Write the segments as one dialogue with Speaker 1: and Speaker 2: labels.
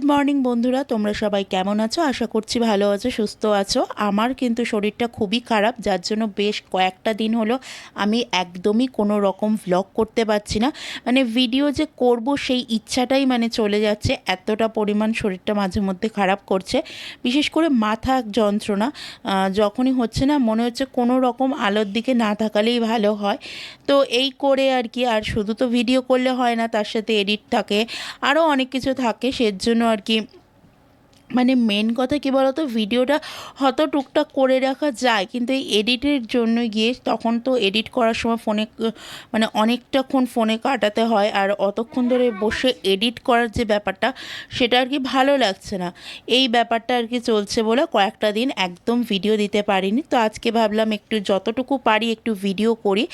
Speaker 1: Good morning বন্ধুরা। তোমরা সবাই কেমন আছো? আশা করছি ভালো আছো, সুস্থ আছো। আমার কিন্তু শরীরটা খুবই খারাপ, যার জন্য বেশ কয়েকটা দিন হলো আমি একদমই কোনো রকম ভ্লগ করতে পারছি না। মানে ভিডিও যে করব সেই ইচ্ছাটাই মানে চলে যাচ্ছে। এতটা পরিমাণ শরীরটা মাঝে মধ্যে খারাপ করছে। বিশেষ করে মাথা যন্ত্রণা যখনই হচ্ছে না, মনে হচ্ছে কোনো রকম আলোর দিকে না থাকালেই ভালো হয়। তো এই করে আর কি, আর শুধু তো ভিডিও করলে হয় না, তার সাথে এডিট থাকে আরও অনেক কিছু থাকে। সের জন্য আর কি। মানে মেন কথা কী বলতো? ভিডিওটা হয়তো টুকটাক করে রাখা যায়, কিন্তু এই এডিটের জন্য গিয়ে তখন তো এডিট করার সময় ফোনে মানে অনেকটাক্ষণ ফোনে কাটাতে হয়, আর অতক্ষণ ধরে বসে এডিট করার যে ব্যাপারটা, সেটা আর কি ভালো লাগছে না। এই ব্যাপারটা আর কি চলছে বলে কয়েকটা দিন একদম ভিডিও দিতে পারিনি। তো আজকে ভাবলাম একটু যতটুকু পারি একটু ভিডিও করি।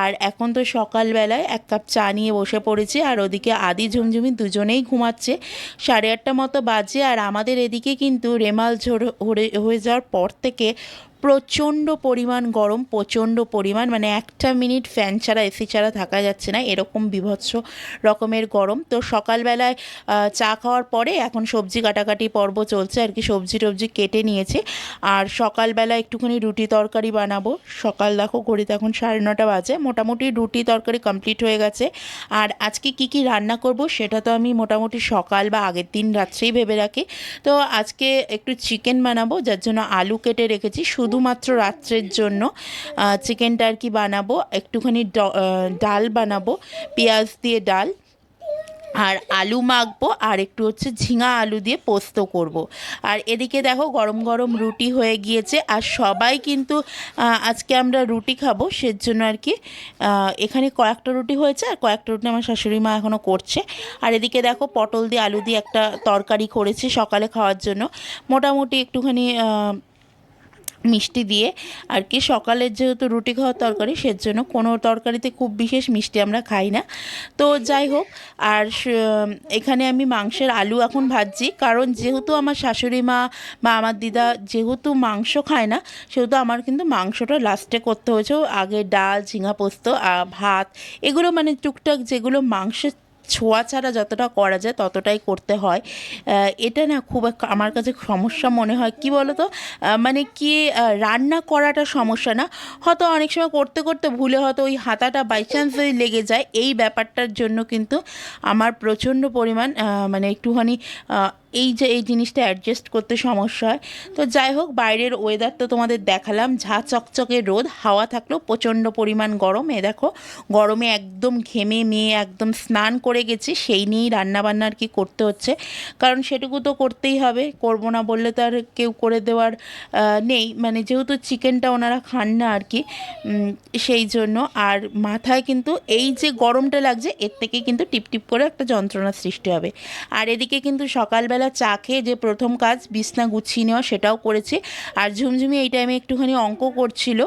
Speaker 1: আর এখন তো সকালবেলায় এক কাপ চা নিয়ে বসে পড়েছি, আর ওদিকে আদি ঝুমঝুমি দুজনেই ঘুমাচ্ছে। সাড়ে আটটা মতো বাজে, আর আমাদের এদিকে কিন্তু রেমাল ঝোড় হয়ে যাওয়ার পর থেকে প্রচণ্ড পরিমাণ গরম, প্রচণ্ড পরিমাণ মানে একটা মিনিট ফ্যান ছাড়া এসি ছাড়া থাকা যাচ্ছে না, এরকম বিভৎস রকমের গরম। তো সকালবেলায় চা খাওয়ার পরে এখন সবজি কাটাকাটি পর্ব চলছে, আর কি সবজি টবজি কেটে নিয়েছে। আর সকালবেলা একটুখানি রুটি তরকারি বানাবো। সকাল দেখো, ঘড়িতে এখন সাড়ে নটা বাজে, মোটামুটি রুটি তরকারি কমপ্লিট হয়ে গেছে। আর আজকে কি কি রান্না করব সেটা তো আমি মোটামুটি সকাল বা আগের দিন রাত্রেই ভেবে রাখি। তো আজকে একটু চিকেন বানাবো, যার জন্য আলু কেটে রেখেছি। শুধুমাত্র রাত্রের জন্য চিকেনটা আর কি বানাবো, একটুখানি ডাল বানাবো, পেঁয়াজ দিয়ে ডাল, আর আলু মাখবো, আর একটু হচ্ছে ঝিঙা আলু দিয়ে পোস্ত করব। আর এদিকে দেখো গরম গরম রুটি হয়ে গিয়েছে, আর সবাই কিন্তু আজকে আমরা রুটি খাব, সেজন্য আর কি এখানে কয়েকটা রুটি হয়েছে, আর কয়েকটা রুটি আমার শাশুড়ি মা এখনও করছে আর এদিকে দেখো পটল দিয়ে আলু দিয়ে একটা তরকারি করেছি সকালে খাওয়ার জন্য মোটামুটি একটুখানি মিষ্টি দিয়ে, আর কি সকালের যেহেতু রুটি খাওয়ার তরকারি, সেজন্য কোনো তরকারিতে খুব বিশেষ মিষ্টি আমরা খাই না। তো যাই হোক, আর এখানে আমি মাংসের আলু এখন ভাজছি, কারণ যেহেতু আমার শাশুড়ি মা বা আমার দিদা যেহেতু মাংস খায় না, সেহেতু আমার কিন্তু মাংসটা লাস্টে করতে হয়েছে। আগে ডাল, ঝিঙা পোস্ত ভাত, এগুলো মানে টুকটাক যেগুলো মাংসের ছোঁয়া ছাড়া যতটা করা যায় ততটাই করতে হয়। এটা না খুব আমার কাছে সমস্যা মনে হয়। কি বলো তো মানে কি রান্না করাটা সমস্যা না। হয়তো অনেক সময় করতে করতে ভুলে হয়তো ওই হাতাটা বাই চান্স লেগে যায়। এই ব্যাপারটার জন্য কিন্তু আমার প্রচণ্ড পরিমাণ মানে একটুখানি এই যে এই জিনিসটা অ্যাডজাস্ট করতে সমস্যা হয়। তো যাই হোক, বাইরের ওয়েদার তো তোমাদের দেখালাম। ঝা চকচকে রোদ, হাওয়া থাকলেও প্রচণ্ড পরিমাণ গরম। এ দেখো, গরমে একদম ঘেমে মেয়ে একদম স্নান করে গেছি, সেই নিয়েই রান্নাবান্না আর কি করতে হচ্ছে। কারণ সেটুকু তো করতেই হবে। করব না বললে তো আর কেউ করে দেওয়ার নেই। মানে যেহেতু চিকেনটা ওনারা খান না আর কি সেই জন্য। আর মাথায় কিন্তু এই যে গরমটা লাগছে, এর থেকে কিন্তু টিপটিপ করে একটা যন্ত্রণা সৃষ্টি হবে। আর এদিকে কিন্তু সকালবেলা চা খেয়ে যে প্রথম কাজ বিছনা গুছিয়ে নেওয়া সেটাও করেছে। আর ঝুমঝুমি এই টাইমে একটুখানি অঙ্ক করছিল।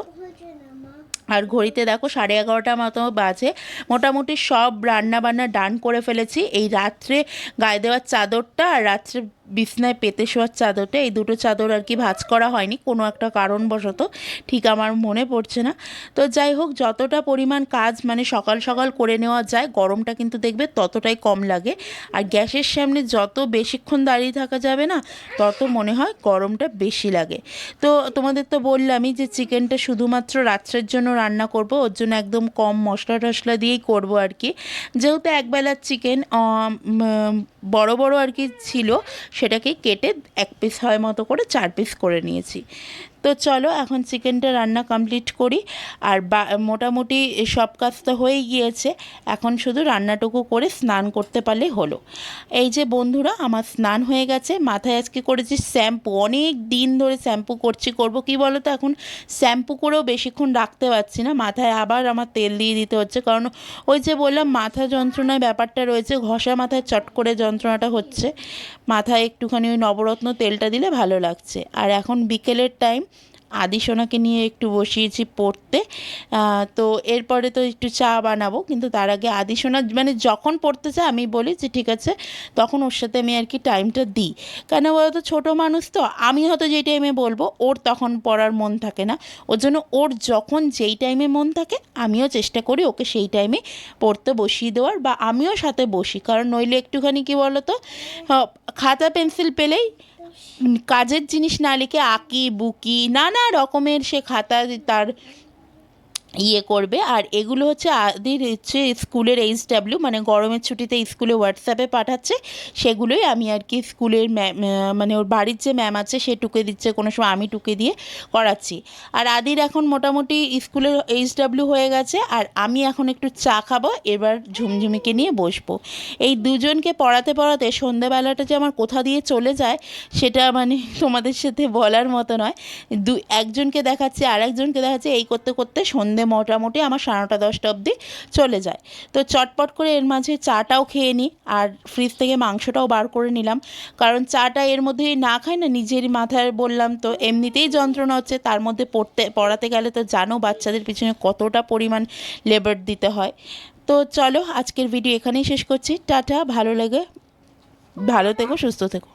Speaker 1: আর ঘড়িতে দেখো সাড়ে এগারোটা মতো বাজে। মোটামুটি সব রান্না বান্না ডান করে ফেলেছি। এই রাত্রে গায়ে দেওয়ার চাদরটা আর রাত্রে বিছনায় পেতে শোয়ার চাদরটা, এই দুটো চাদর আর কি ভাজ করা হয়নি, কোনো একটা কারণবশত। ঠিক আমার মনে পড়ছে না। তো যাই হোক, যতটা পরিমাণ কাজ মানে সকাল সকাল করে নেওয়া যায়, গরমটা কিন্তু দেখবে ততটাই কম লাগে। আর গ্যাসের সামনে যত বেশিক্ষণ দাঁড়িয়ে থাকা যাবে না, তত মনে হয় গরমটা বেশি লাগে। তো তোমাদের তো বললামই যে চিকেনটা শুধুমাত্র রাত্রের জন্য রান্না করব, ওর জন্য একদম কম মশলা টশলা দিয়েই করব আর কি। যেহেতু একবেলার চিকেন বড় বড় আর কি ছিল সেটাকে কেটে এক পিস হয় মতো করে চার পিস করে নিয়েছি। তো চলো, এখন চিকেনটা রান্না কমপ্লিট করি। আর মোটামুটি সব কাজ তো হয়েই গিয়েছে। এখন শুধু রান্নাটুকু করে স্নান করতে পারলেই হলো। এই যে বন্ধুরা, আমার স্নান হয়ে গেছে। মাথায় আজকে করেছি শ্যাম্পু। অনেক দিন ধরে শ্যাম্পু করছি, করব কি বলো তো এখন শ্যাম্পু করেও বেশিক্ষণ রাখতে পারছি না। মাথায় আবার আমার তেল দিয়ে দিতে হচ্ছে। কারণ ওই যে বললাম, মাথা যন্ত্রণায় ব্যাপারটা রয়েছে। ঘষা মাথায় চট করে যন্ত্রণাটা হচ্ছে। মাথায় একটুখানি ওই নবরত্ন তেলটা দিলে ভালো লাগছে। আর এখন বিকেলের টাইম আদিসোনাকে নিয়ে একটু বসিয়েছি পড়তে। তো এরপরে তো একটু চা বানাবো, কিন্তু তার আগে আদিসোনা মানে যখন পড়তে চায় আমি বলি যে, ঠিক আছে, তখন ওর সাথে আমি আর কি টাইমটা দিই। কেন বলতো, ছোটো মানুষ তো, আমি হয়তো যেই টাইমে বলব, ওর তখন পড়ার মন থাকে না। ওর জন্য ওর যখন যেই টাইমে মন থাকে, আমিও চেষ্টা করি ওকে সেই টাইমে পড়তে বসিয়ে দেওয়ার বা আমিও সাথে বসি। কারণ নইলে একটুখানি কী বলো তো খাতা পেন্সিল পেলেই কাজের জিনিস না লিখে আঁকি বুকি নানা রকমের সে খাতা তার ইয়ে করবে। আর এগুলো হচ্ছে আদির হচ্ছে স্কুলের এইচ ডাব্লিউ মানে গরমের ছুটিতে স্কুলে হোয়াটসঅ্যাপে পাঠাচ্ছে। সেগুলোই আমি আর কি স্কুলের ম্যাম মানে ওর বাড়ির যে ম্যাম আছে, সে টুকে দিচ্ছে, কোনো সময় আমি টুকে দিয়ে করাচ্ছি। আর আদির এখন মোটামুটি স্কুলের এইচ ডাব্লিউ হয়ে গেছে, আর আমি এখন একটু চা খাব, এবার ঝুমঝুমিকে নিয়ে বসবো। এই দুজনকে পড়াতে পড়াতে সন্ধ্যাবেলাটা যে আমার কোথা দিয়ে চলে যায়, সেটা মানে তোমাদের সাথে বলার মতো নয়। দু, একজনকে দেখাচ্ছে আর একজনকে দেখাচ্ছে, এই করতে করতে সন্ধে মোটামুটি আমার সাড়ে নটা, দশটা অবধি চলে যায়। তো চটপট করে এর মাঝে চাটাও খেয়ে নিই আর ফ্রিজ থেকে মাংসটাও বার করে নিলাম। কারণ চাটা এর মধ্যে না খাই না নিজেরই মাথায় বললাম তো, এমনিতেই যন্ত্রণা হচ্ছে, তার মধ্যে পড়তে, পড়াতে গেলে তো জানো বাচ্চাদের পিছনে কতটা পরিমাণ লেবার দিতে হয়। তো চলো আজকের ভিডিও এখানেই শেষ করছি। টাটা, ভালো লাগে, ভালো থেকো, সুস্থ থেকো।